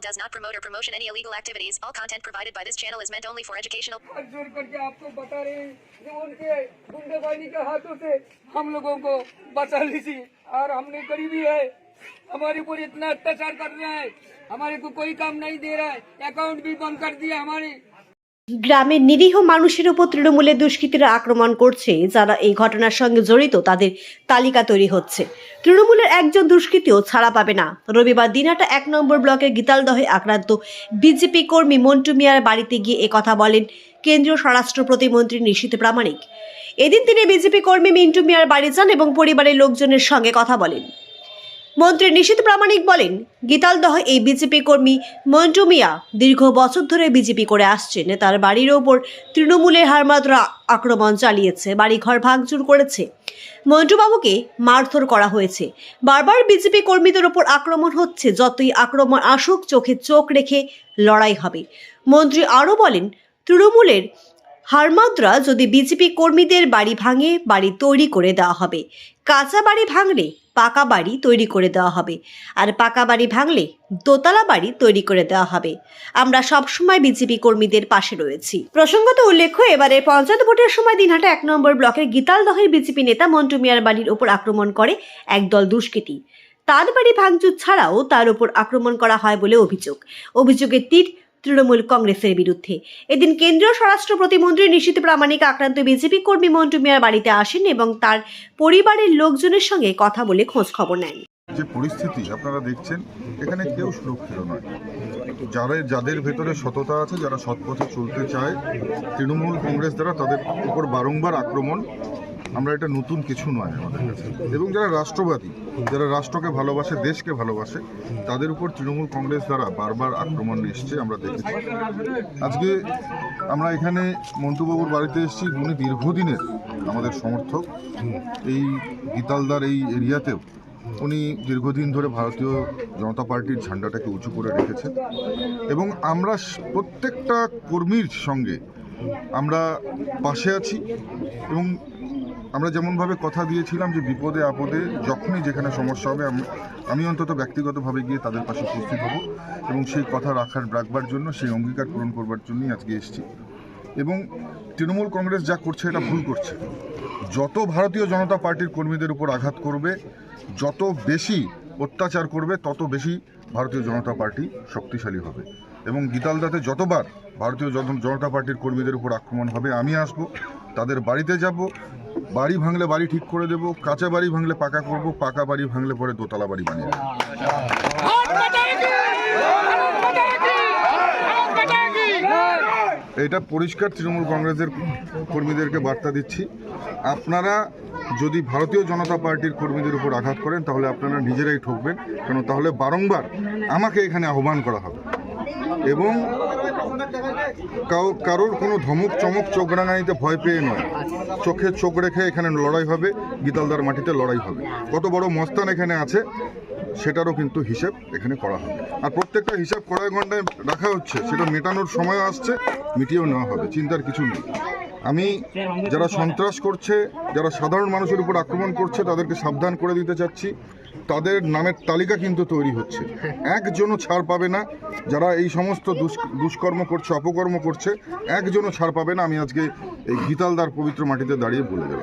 channel does not promote or promotion any illegal activities. All content provided by this channel is meant only for educational. ज़ोर करके आपको बता रहे हैं कि उनके गुंडागर्दी के हाथों से हम लोगों को बचा लीजिए और हमने गरीबी है हमारे ऊपर इतना अत्याचार कर रहे हैं हमारे को कोई काम नहीं दे रहा है अकाउंट भी बंद कर दिया हमारे গ্রামের নিরীহ মানুষের উপর তৃণমূলের দুষ্কৃতীরা আক্রমণ করছে, যারা এই ঘটনার সঙ্গে জড়িত, তাদের তালিকা তৈরি হচ্ছে। তৃণমূলের একজন দুষ্কৃতীও ছাড়া পাবে না। রবিবার দিনাটা এক নম্বর ব্লকের গীতালদহে আক্রান্ত বিজেপি কর্মী মন্টু মিয়ার বাড়িতে গিয়ে একথা বলেন কেন্দ্রীয় স্বরাষ্ট্র প্রতিমন্ত্রী নিশীথ প্রামাণিক। এদিন তিনি বিজেপি কর্মী মিন্টু মিয়ার বাড়ি যান এবং পরিবারের লোকজনের সঙ্গে কথা বলেন। মন্ত্রী নিশীথ প্রামাণিক বলেন, গীতালদহ এই বিজেপি কর্মী মন্টু মিয়া দীর্ঘ বছর ধরে বিজেপি করে আসছেন। তার বাড়ির ওপর তৃণমূলের হারমাদরা আক্রমণ চালিয়েছে, বাড়িঘর ভাঙচুর করেছে। মন্টুবাবুকে মারধর করা হয়েছে। বারবার বিজেপি কর্মীদের ওপর আক্রমণ হচ্ছে, যতই আক্রমণ আসুক, চোখে চোখ রেখে লড়াই হবে। মন্ত্রী আরও বলেন, তৃণমূলের হারমাদরা যদি বিজেপি কর্মীদের বাড়ি ভাঙে, বাড়ি তৈরি করে দেওয়া হবে। কাঁচা বাড়ি ভাঙলে পাকা বাড়ি তৈরি করে দেওয়া হবে। আর পাকা বাড়ি ভাঙলে দোতলা বাড়ি তৈরি করে দেওয়া হবে। আমরা সবসময় বিজেপি কর্মীদের পাশে রয়েছি। প্রসঙ্গত উল্লেখ্য এবারে পঞ্চায়েত ভোটের সময় দিনহাটা এক নম্বর ব্লকের গীতালদহের বিজেপি নেতা মন্টু মিয়ার বাড়ির ওপর আক্রমণ করে একদল দুষ্কৃতী। তার বাড়ি ভাঙচুর ছাড়াও তার উপর আক্রমণ করা হয় বলে অভিযোগ। অভিযোগের তীর তৃণমূল কংগ্রেসের বিরুদ্ধে। এদিন কেন্দ্রীয় স্বরাষ্ট্র প্রতিমন্ত্রী নিশীথ প্রামাণিক আক্রান্ত বিজেপি কর্মী মন্টু মিয়ার বাড়িতে আসেন এবং তার পরিবারের লোকজনের সঙ্গে কথা বলে খোঁজ খবর নেন। যে পরিস্থিতি আপনারা দেখছেন, এখানে কেউ সুরক্ষিত নয়। যারা, যাদের ভেতরে সততা আছে, যারা সৎপথে চলতে চায়, তৃণমূল কংগ্রেস দ্বারা তাদের উপর বারংবার আক্রমণ আমরা এটা নতুন কিছু নয় আমাদের। কাছে এবং যারা রাষ্ট্রবাদী, যারা রাষ্ট্রকে ভালোবাসে, দেশকে ভালোবাসে, তাদের উপর তৃণমূল কংগ্রেস দ্বারা বারবার আক্রমণ এসছে, আমরা দেখেছি। আজকে আমরা এখানে মন্টুবাবুর বাড়িতে এসেছি উনি দীর্ঘদিনের আমাদের সমর্থক। এই গীতালদার এই এরিয়াতেও উনি দীর্ঘদিন ধরে ভারতীয় জনতা পার্টির ঝান্ডাটাকে উঁচু করে রেখেছেন। এবং আমরা প্রত্যেকটা কর্মীর সঙ্গে আমরা পাশে আছি এবং আমরা যেমনভাবে কথা দিয়েছিলাম যে বিপদে, আপদে, যখনই যেখানে সমস্যা হবে, আমি অন্তত ব্যক্তিগতভাবে গিয়ে তাদের পাশে উপস্থিত হব এবং সেই কথা রাখার, রাখবার জন্য, সেই অঙ্গীকার পূরণ করবার জন্যই আজকে এসেছি। এবং তৃণমূল কংগ্রেস যা করছে, এটা ভুল করছে। যত ভারতীয় জনতা পার্টির কর্মীদের উপর আঘাত করবে, যত বেশি অত্যাচার করবে, তত বেশি ভারতীয় জনতা পার্টি শক্তিশালী হবে। এবং গীতালদাতে যতবার ভারতীয় জন- জনতা পার্টির কর্মীদের উপর আক্রমণ হবে, আমি আসব, তাদের বাড়িতে যাব, বাড়ি ভাঙলে বাড়ি ঠিক করে দেব, কাঁচা বাড়ি ভাঙলে পাকা করব, পাকা বাড়ি ভাঙলে পরে দোতলা বাড়ি বানিয়ে এটা পরিষ্কার তৃণমূল কংগ্রেসের কর্মীদেরকে বার্তা দিচ্ছি। আপনারা যদি ভারতীয় জনতা পার্টির কর্মীদের উপর আঘাত করেন, তাহলে আপনারা নিজেরাই ঠকবেন। কেন, তাহলে বারংবার আমাকে এখানে আহ্বান করা হবে। এবং কারোর কোনো ধমক, চমক, চোখ রাঙানিতে ভয় পেয়ে নয়। চোখে চোখ রেখে এখানে লড়াই হবে, গীতালদার মাটিতে লড়াই হবে। কত বড় মস্তান এখানে আছে, সেটারও কিন্তু হিসেব এখানে করা হবে। আর প্রত্যেকটা হিসাব কড়াই ঘন্টায় রাখা হচ্ছে, সেটা মেটানোর সময় আসছে, মিটিয়েও নেওয়া হবে, চিন্তার কিছু নেই। আমি যারা সন্ত্রাস করছে, যারা সাধারণ মানুষের উপর আক্রমণ করছে, তাদেরকে সাবধান করে দিতে চাচ্ছি। তাদের নামের তালিকা কিন্তু তৈরি হচ্ছে। একজনও ছাড় পাবে না। যারা এই সমস্ত দুষ্ক- দুষ্কর্ম করছে, অপকর্ম করছে, একজনও ছাড় পাবে না। আমি আজকে এই গীতালদার পবিত্র মাটিতে দাঁড়িয়ে বলে দেবো।